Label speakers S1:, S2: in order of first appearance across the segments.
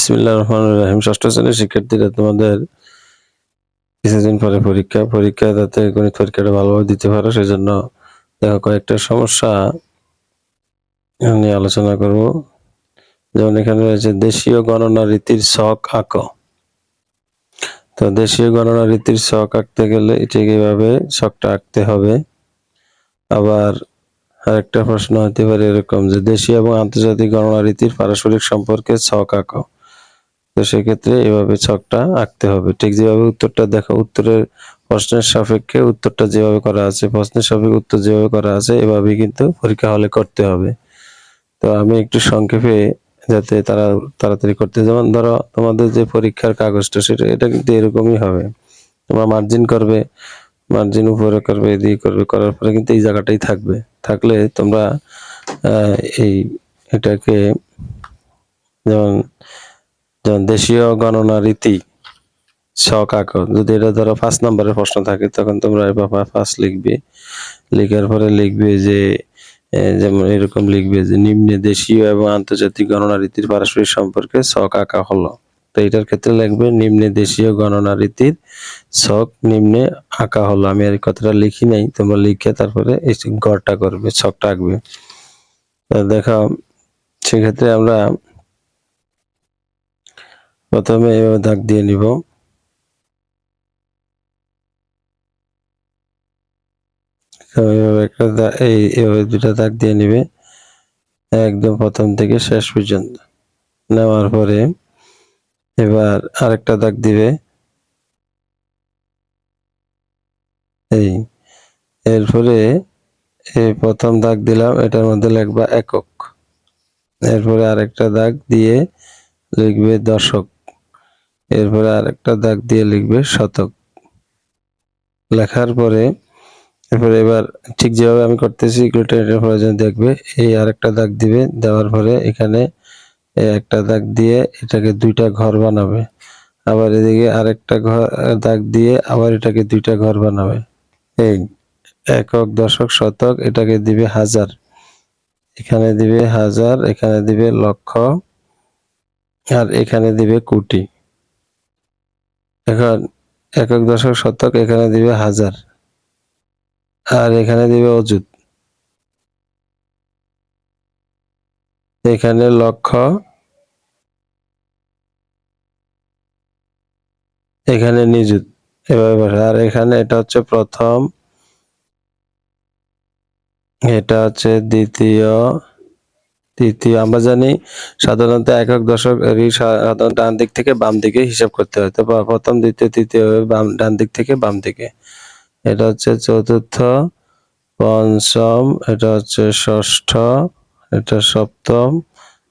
S1: বিসমিল্লাহ রহমান রহিম। ষষ্ঠ শ্রেণির শিক্ষার্থীরা তোমাদের কিছুদিন পরে পরীক্ষা পরীক্ষা যাতে গণিত পরীক্ষাটা ভালোভাবে দিতে পারো, সেজন্য দেখো কয়েকটা সমস্যা নিয়ে আলোচনা করব। যেমন এখানে রয়েছে, দেশীয় গণনা রীতির ছক আঁকো। তো দেশীয় গণনা রীতির ছক আঁকতে গেলে ঠিক এইভাবে ছকটা আঁকতে হবে? আবার আরেকটা প্রশ্ন হতে পারে এরকম যে, দেশীয় এবং আন্তর্জাতিক গণনা রীতির পারস্পরিক সম্পর্কে ছক আঁকো। তো সেক্ষেত্রে এভাবে ছকটা আঁকতে হবে। ঠিক যেভাবে উত্তরটা দেখো, উত্তরের প্রশ্নের সাপেক্ষে উত্তরটা যেভাবে করা আছে, প্রশ্নের সাপেক্ষে উত্তর যেভাবে করা আছে, এভাবেই কিন্তু পরীক্ষা হলে করতে হবে। তো আমি একটু সংক্ষেপে যাতে তারা তাড়াতাড়ি করতে যেমন ধরো, তোমাদের যে পরীক্ষার কাগজটা, সেটা, এটা কিন্তু এরকমই হবে। তোমরা মার্জিন করবে মার্জিন উপরে করবে, এদিকে করবে, করার পরে কিন্তু এই জায়গাটাই থাকবে। থাকলে তোমরা এই এটাকে, যেমন যেমন দেশীয় গণনা রীতি, ছক আঁকো। যদি এটা ধরো পাঁচ নম্বরের প্রশ্ন থাকে, তখন তোমরা বাবা ফার্স্ট লিখবে। লেখার পরে লিখবে যে যেমন এরকম লিখবে যে, নিম্নে দেশীয় এবং আন্তর্জাতিক গণনা রীতির পারস্পরিক সম্পর্কে ছক আঁকা হলো। তো এটার ক্ষেত্রে লিখবে, নিম্নে দেশীয় গণনা রীতির ছক নিম্নে আঁকা হলো। আমি আর কথাটা লিখি নাই, তোমরা লিখে তারপরে গড়টা করবে, ছকটা আঁকবে। দেখো, সেক্ষেত্রে আমরা প্রথমে এভাবে দাগ দিয়ে নিব। দা- এই, এভাবে দুটা দাগ দিয়ে নিবে। একদম প্রথম থেকে শেষ পর্যন্ত। নেওয়ার পরে এবার আরেকটা দাগ দিবে। এই, এরপরে এই প্রথম দাগ দিলাম, এটার মধ্যে লিখবা একক। এরপরে আরেকটা দাগ দিয়ে লিখবে দশক। এরপরে আরেকটা দাগ দিয়ে লিখবে শতক। লেখার পরে, এরপরে এবার ঠিক যেভাবে আমি করতেছি প্রয়োজন দেখবে, এই আরেকটা দাগ দিবে, দেওয়ার পরে এখানে একটা দাগ দিয়ে এটাকে দুইটা ঘর বানাবে। আবার এদিকে আরেকটা ঘর দাগ দিয়ে আবার এটাকে দুইটা ঘর বানাবে। এই একক, দশক, শতক, এটাকে দিবে হাজার। এখানে দিবে হাজার, এখানে দিবে লক্ষ, আর এখানে দিবে কোটি। এখন একক দশক শতক, এখানে দিবে হাজার। আর এখানে দিবে অযুত। এখানে লক্ষ এখানে নিযুত। এভাবে বসে। আর এখানে এটা হচ্ছে প্রথম। এটা হচ্ছে দ্বিতীয়। তৃতীয়, আমরা জানি সাধারণত একক দশক সাধারণত ডান দিক থেকে বাম দিকে হিসাব করতে হয়। তো প্রথম, দ্বিতীয়, তৃতীয় বাম ডান দিক থেকে বাম দিকে। এটা হচ্ছে চতুর্থ, পঞ্চম, এটা হচ্ছে ষষ্ঠ, এটা সপ্তম,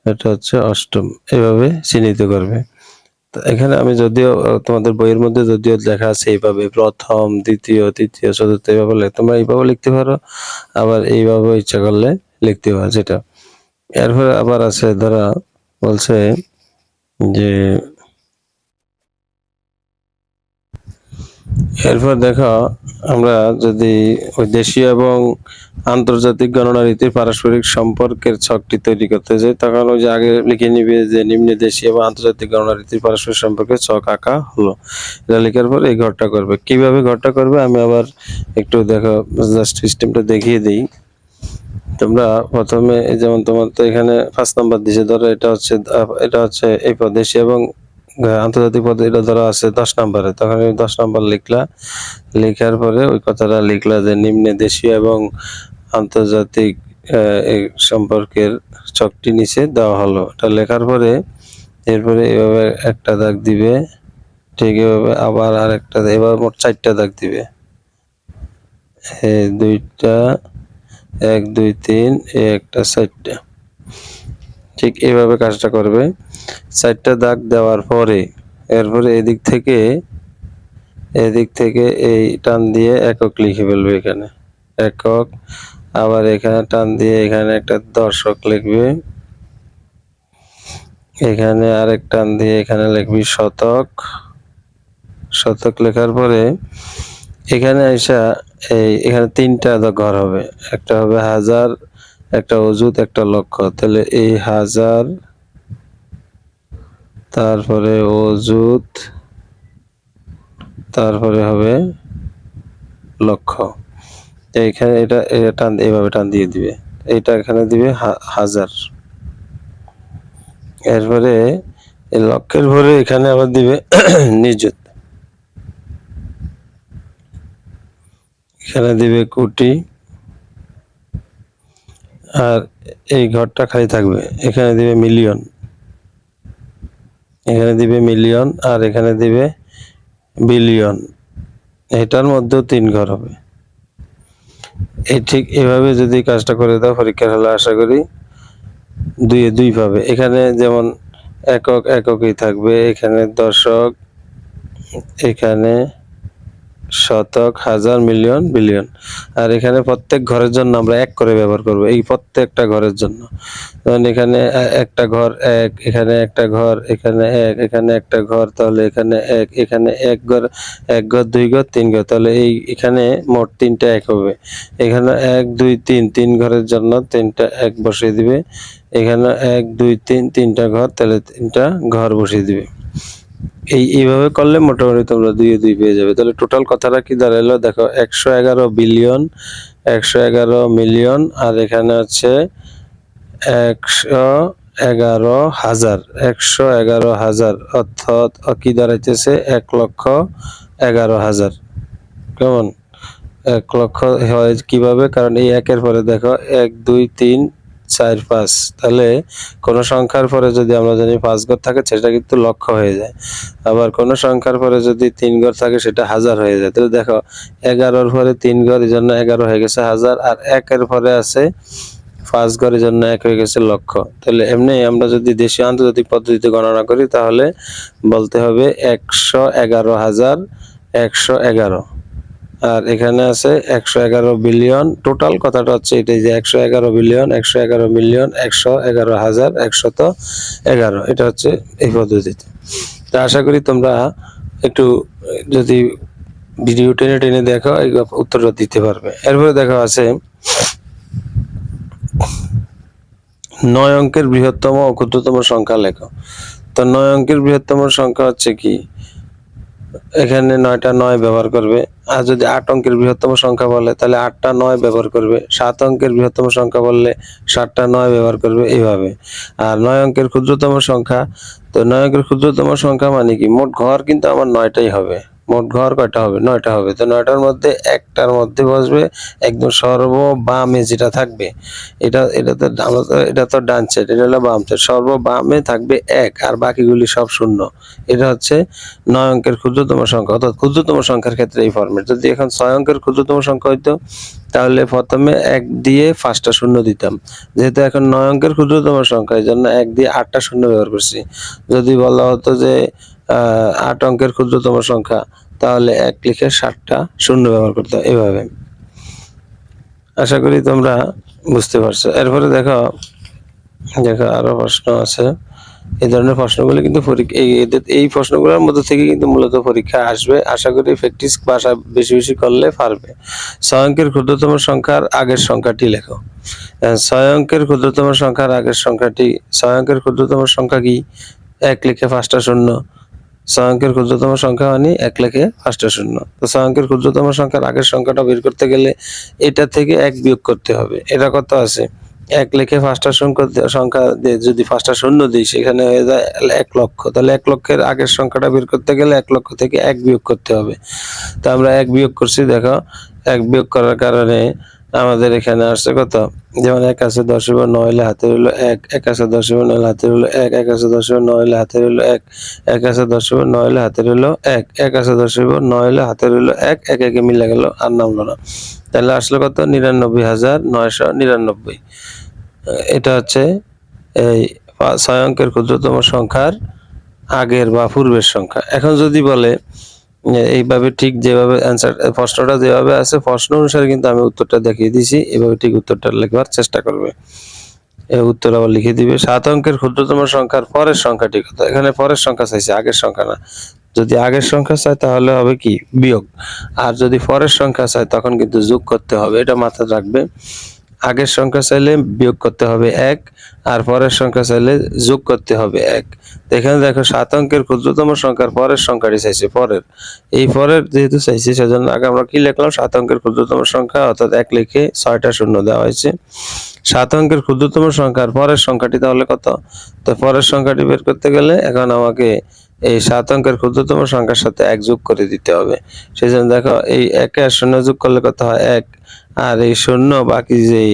S1: এটা হচ্ছে অষ্টম। এভাবে চিহ্নিত করবে। এখানে আমি যদিও তোমাদের বইয়ের মধ্যে যদিও লেখা আছে এইভাবে প্রথম, দ্বিতীয়, তৃতীয়, চতুর্থ, এইভাবে তোমরা এইভাবে লিখতে পারো। আবার এইভাবে ইচ্ছা করলে লিখতে পারো, যেটা এরপরে আবার আছে, ধরা বলছে যে, এরপর দেখো আমরা যদি ওই দেশীয় এবং আন্তর্জাতিক গণনা রীতির পারস্পরিক সম্পর্কের ছকটি তৈরি করতে যাই, তখন ওই যে আগে লিখে নিবে যে নিম্নে দেশীয় এবং আন্তর্জাতিক গণনা রীতির পারস্পরিক সম্পর্কে ছক আঁকা হলো। এটা লেখার পর এই ঘরটা করবে। কীভাবে ঘরটা করবে? আমি আবার একটু দেখো জাস্ট সিস্টেমটা দেখিয়ে দিই। তোমরা প্রথমে যেমন তোমার তো এখানে ফার্স্ট নাম্বার দিছে, ধরো এটা হচ্ছে এটা হচ্ছে এই পদ দেশীয় এবং আন্তর্জাতিক পদে এটা ধরো আছে দশ নম্বরে। তখন দশ নম্বর লিখলা। লেখার পরে ওই কথাটা লিখলা যে নিম্নে দেশীয় এবং আন্তর্জাতিক সম্পর্কের চকটি নিচে দেওয়া হলো। এটা লেখার পরে এরপরে এভাবে একটা দাগ দিবে, ঠিক এভাবে আবার আর একটা এবার মোট চারটা দাগ দিবে। দুইটা এক, দুই, তিন, একটা, চারটা। ঠিক এইভাবে কাজটা করবে। চারটা দাগ দেওয়ার পরে, এরপরে এদিক থেকে এদিক থেকে এই টান দিয়ে একক লিখে ফেলবে এখানে। একক, আবার এখানে টান দিয়ে এখানে একটা দর্শক লিখবে। এখানে আরেক টান দিয়ে এখানে লিখবি শতক। শতক লেখার পরে, এখানে আইসা এই এখানে তিনটা ঘর হবে। একটা হবে হাজার, একটা অজুত একটা লক্ষ। তাহলে এই হাজার, তারপরে অজুত তারপরে হবে লক্ষ্য এইখানে এটা এটা টান এইভাবে টান দিয়ে দিবে। এটা এখানে দিবে হাজার। এরপরে এই লক্ষের ভরে এখানে আবার দিবে নিযুত এখানে দিবে কোটি। আর এই ঘরটা খালি থাকবে। এখানে দিবে মিলিয়ন এখানে দিবে মিলিয়ন আর এখানে দিবে বিলিয়ন এটার মধ্যেও তিন ঘর হবে। এই ঠিক এভাবে যদি কাজটা করে দাও, পরীক্ষার হলে আশা করি দুই দুই পাবে। এখানে যেমন একক, এককই থাকবে। এখানে দশক এখানে শতক, হাজার, মিলিয়ন, বিলিয়ন। আর এখানে প্রত্যেক ঘরের জন্য আমরা এক করে ব্যবহার করব, এই প্রত্যেকটা ঘরের জন্য। যেমন এখানে একটা ঘর এক, এখানে একটা ঘর, এখানে এক, এখানে একটা ঘর, তাহলে এখানে এক এখানে এক ঘর এক ঘর, দুই ঘর, তিন ঘর, তাহলে এই, এখানে মোট তিনটা এক হবে। এখানে এক, দুই, তিন তিন ঘরের জন্য তিনটা এক বসিয়ে দিবে। এখানে এক, দুই, তিন, তিনটা ঘর, তাহলে তিনটা ঘর বসিয়ে দিবে। এই, এইভাবে করলে মোটামুটি তোমরা দুই দুই পেয়ে যাবে। তাহলে টোটাল কথাটা কি দাঁড়াল? দেখো, একশো এগারো বিলিয়ন একশো এগারো মিলিয়ন আর এখানে হচ্ছে একশো এগারো হাজার। একশো এগারো হাজার, অর্থাৎ কি দাঁড়াইতেছে? এক লক্ষ এগারো হাজার। কেমন? এক লক্ষ হয় কীভাবে? কারণ এই একের পরে দেখো, এক, দুই, তিন চার, পাঁচ, তাহলে কোনো সংখ্যার পরে যদি আমরা জানি পাঁচ ঘর থাকে, সেটা কিন্তু লক্ষ হয়ে যায়। আবার কোনো সংখ্যার পরে যদি তিন ঘর থাকে, সেটা হাজার হয়ে যায়। তাহলে দেখো, এগারোর পরে তিন ঘর, এই জন্য এগারো হয়ে গেছে হাজার, আর একের পরে আছে পাঁচ ঘরের জন্য এক হয়ে গেছে লক্ষ। তাহলে এমনি আমরা যদি দেশীয় আন্তর্জাতিক পদ্ধতিতে গণনা করি, তাহলে বলতে হবে একশো এগারো হাজার একশো এগারো। আর এখানে আছে একশো এগারো বিলিয়ন। টোটাল কথাটা হচ্ছে এটাই যে একশো এগারো বিলিয়ন, একশো এগারো মিলিয়ন, একশো এগারো হাজার, একশত এগারো। এটা হচ্ছে এই পদ্ধতিতে। তা আশা করি তোমরা একটু যদি ভিডিও টেনে টেনে দেখো, এই উত্তরটা দিতে পারবে। এরপরে দেখা আছে নয় অঙ্কের বৃহত্তম ও ক্ষুদ্রতম সংখ্যা লেখো। তো নয় অঙ্কের বৃহত্তম সংখ্যা হচ্ছে কি? এখানে নয়টা নয় ব্যবহার করবে। আর যদি আট অঙ্কের বৃহত্তম সংখ্যা বলে, তাহলে আটটা নয় ব্যবহার করবে। সাত অঙ্কের বৃহত্তম সংখ্যা বললে সাতটা নয় ব্যবহার করবে এইভাবে। আর নয় অঙ্কের ক্ষুদ্রতম সংখ্যা, তো নয় অঙ্কের ক্ষুদ্রতম সংখ্যা মানে কি? মোট ঘর কিন্তু আমার নয়টাই হবে। মোট ঘর কয়টা হবে? নয়টা হবে। তো নয়টার মধ্যে একটার মধ্যে বসবে একদম সর্ব বামে যেটা থাকবে। এটা এটা তো এটা তো ডান সাইড এটা হলো বাম সাইড সর্ব বামে থাকবে এক আর বাকিগুলি সব শূন্য। এটা হচ্ছে নয় অঙ্কের ক্ষুদ্রতম সংখ্যা। অর্থাৎ ক্ষুদ্রতম সংখ্যার ক্ষেত্রে এই ফর্মেট যদি এখন ছয় অঙ্কের ক্ষুদ্রতম সংখ্যা হইতো, তাহলে প্রথমে এক দিয়ে পাঁচটা শূন্য দিতাম। যেহেতু এখন নয় অঙ্কের ক্ষুদ্রতম সংখ্যা এই জন্য এক দিয়ে আটটা শূন্য ব্যবহার করছি। যদি বলা হতো যে আট অঙ্কের ক্ষুদ্রতম সংখ্যা, তাহলে এক লিখে ষাটটা শূন্য ব্যবহার করতে হয় এভাবে। আশা করি তোমরা বুঝতে পারছ। এরপরে দেখো দেখো আরও প্রশ্ন আছে। এই ধরনের প্রশ্নগুলো কিন্তু এই প্রশ্নগুলোর মধ্যে থেকে কিন্তু মূলত পরীক্ষা আসবে। আশা করি প্র্যাকটিস বাসা বেশি বেশি করলে পারবে। ছয় অঙ্কের ক্ষুদ্রতম সংখ্যার আগের সংখ্যাটি লেখো। ছয় অঙ্কের ক্ষুদ্রতম সংখ্যার আগের সংখ্যাটি, ছয় অঙ্কের ক্ষুদ্রতম সংখ্যা কি? এক লিখে পাঁচটা শূন্য। ছয় ক্ষুদ্রতম সংখ্যা মানে এক লেখে পাঁচটা শূন্য তো ছয় ক্ষুদ্রতম সংখ্যার আগের সংখ্যাটা বের করতে গেলে এটা থেকে এক বিয়োগ করতে হবে। এটা কত আছে? এক লেখে পাঁচটা সংখ্যা সংখ্যা যদি পাঁচটা শূন্য দিই, সেখানে হয়ে যায় এক লক্ষ। তাহলে এক লক্ষের আগের সংখ্যাটা বের করতে গেলে এক লক্ষ থেকে এক বিয়োগ করতে হবে। তো আমরা এক বিয়োগ করছি, দেখো। এক বিয়োগ করার কারণে আমাদের এখানে আসছে কত? যেমন এক আছে দশ এবং নয় হলে হাতে হলো এক এক আছে দশ এবং নয় হলে হাতে হলো এক এক আছে দশ এবং নয় হলে হাতে হলো এক এক আছে দশ এবং নয় হলে হাতের হলো এক এক আছে দশ এবং নয় হলে হাতের হলো এক এক, একে মিলে গেল আর নামলো না। তাহলে আসলো কত? নিরানব্বই হাজার নয়শো নিরানব্বই। এটা হচ্ছে এই ছয় অঙ্কের ক্ষুদ্রতম সংখ্যার আগের বা পূর্বের সংখ্যা। এখন যদি বলে এইভাবে ঠিক যেভাবে অ্যান্সার প্রশ্নটা যেভাবে আছে, প্রশ্ন অনুসারে কিন্তু আমি উত্তরটা দেখিয়ে দিয়েছি এভাবে ঠিক উত্তরটা লেখার চেষ্টা করবে। উত্তর আবার লিখে দিবে। সাত অঙ্কের ক্ষুদ্রতম সংখ্যার পরের সংখ্যাটি কত এখানে পরের সংখ্যা চাইছে, আগের সংখ্যা না। যদি আগের সংখ্যা চায় তাহলে হবে কি? বিয়োগ। আর যদি পরের সংখ্যা চায় তখন কিন্তু যোগ করতে হবে। এটা মাথায় রাখবে। আগের সংখ্যা চাইলে বিয়োগ করতে হবে এক, আর পরের সংখ্যা চাইলে যোগ করতে হবে এক। এখানে দেখো, সাত অঙ্কের ক্ষুদ্রতম সংখ্যার পরের সংখ্যাটি চাইছে পরের। এই পরের যেহেতু চাইছে, সেজন্য আগে আমরা কি লিখলাম? সাত অঙ্কের ক্ষুদ্রতম সংখ্যা, অর্থাৎ এক লিখে ছয়টা শূন্য দেওয়া হয়েছে। সাত অঙ্কের ক্ষুদ্রতম সংখ্যার পরের সংখ্যাটি তাহলে কত? তো পরের সংখ্যাটি বের করতে গেলে এখন আমাকে এই সাত অঙ্কের ক্ষুদ্রতম সংখ্যার সাথে এক যোগ করে দিতে হবে। সেই জন্য দেখো, এই একে আর শূন্য যোগ করলে কত হয়? এক। আর এই শূন্য, বাকি যেই,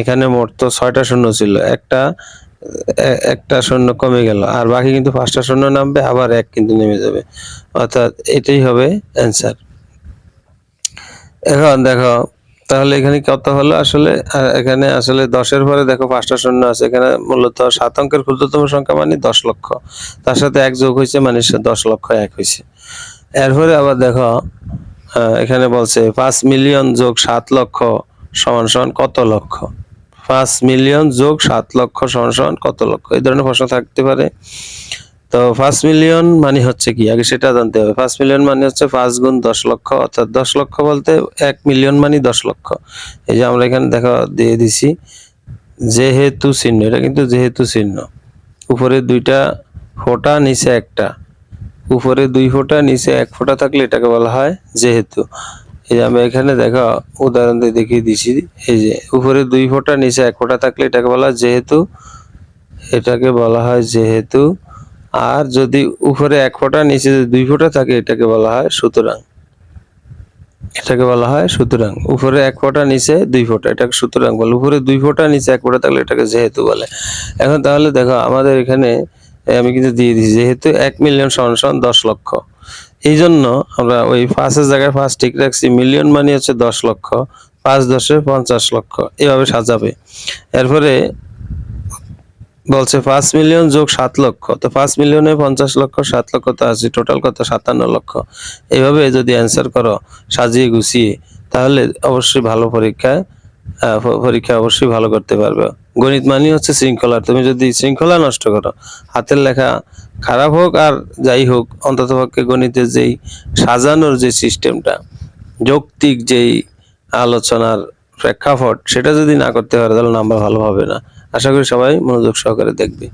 S1: এখানে মোট তো ছয়টা শূন্য ছিল, একটা একটা শূন্য কমে গেল, আর বাকি কিন্তু পাঁচটা শূন্য নামবে, আবার এক কিন্তু নেমে যাবে। অর্থাৎ এটাই হবে অ্যান্সার এখন দেখো, তাহলে এখানে কত হলো আসলে? এখানে আসলে দশের পরে দেখো পাঁচটা শূন্য আছে, এখানে মূলত সাত অঙ্কের ক্ষুদ্রতম সংখ্যা মানে দশ লক্ষ। তার সাথে এক যোগ হয়েছে মানে দশ লক্ষ এক হয়েছে। এরপরে আবার দেখো এখানে বলছে, পাঁচ মিলিয়ন যোগ সাত লক্ষ সমান সমান কত লক্ষ? পাঁচ মিলিয়ন যোগ সাত লক্ষ সমান সমান কত লক্ষ? এই ধরনের প্রশ্ন থাকতে পারে। তো পাঁচ মিলিয়ন মানে হচ্ছে কি? আগে সেটা জানতে হবে। পাঁচ মিলিয়ন মানে হচ্ছে পাঁচ গুণ দশ লক্ষ, অর্থাৎ দশ লক্ষ বলতে এক মিলিয়ন মানে দশ লক্ষ। এই যে আমরা এখানে দেখা দিয়ে দিছি, যেহেতু চিহ্ন, এটা কিন্তু যেহেতু চিহ্ন। উপরে দুইটা ফোঁটা, নিচে একটা। উপরে দুই ফোঁটা, নিচে এক ফোঁটা থাকলে এটাকে বলা হয় যেহেতু। এই যে আমি এখানে দেখা, উদাহরণ দিয়ে দেখিয়ে দিছি এই যে উপরে দুই ফোঁটা, নিচে এক ফোঁটা থাকলে এটাকে বলা হয় যেহেতু। এটাকে বলা হয় যেহেতু। আর যদি উপরে এক ফোঁটা, নিচে যদি দুই ফোঁটা থাকে, এটাকে বলা হয় সুতরাং। এটাকে বলা হয় সুতরাং। উপরে এক ফোঁটা, নিচে দুই ফোঁটা, এটাকে সুতরাং বলে। উপরে দুই ফোঁটা, নিচে এক ফোঁটা থাকলে এটাকে যেহেতু বলে। এখন তাহলে দেখো, আমাদের এখানে আমি কিন্তু দিয়ে দিচ্ছি যেহেতু এক মিলিয়ন সমান সমান দশ লক্ষ। এই জন্য আমরা ওই পাঁচের জায়গায় পাঁচ ঠিক রাখছি মিলিয়ন মানে হচ্ছে দশ লক্ষ, পাঁচ দশে পঞ্চাশ লক্ষ, এভাবে সাজাবে। এরপরে বলছে পাঁচ মিলিয়ন যোগ সাত লক্ষ, তো পাঁচ মিলিয়নে পঞ্চাশ লক্ষ, সাত লক্ষ তো আছে টোটাল কত? সাতান্ন লক্ষ। এইভাবে যদি অ্যান্সার করো, সাজিয়ে গুছিয়ে, তাহলে অবশ্যই ভালো পরীক্ষায় পরীক্ষা অবশ্যই ভালো করতে পারবে। গণিত মানেই হচ্ছে শৃঙ্খলা। তুমি যদি শৃঙ্খলা নষ্ট করো, হাতের লেখা খারাপ হোক আর যাই হোক, অন্ততপক্ষে গণিতের যেই সাজানোর যে সিস্টেমটা যৌক্তিক যেই আলোচনার প্রেক্ষাপট, সেটা যদি না করতে পারে, তাহলে নাম্বার ভালো হবে না। আশা করি সবাই মনোযোগ সহকারে দেখবে।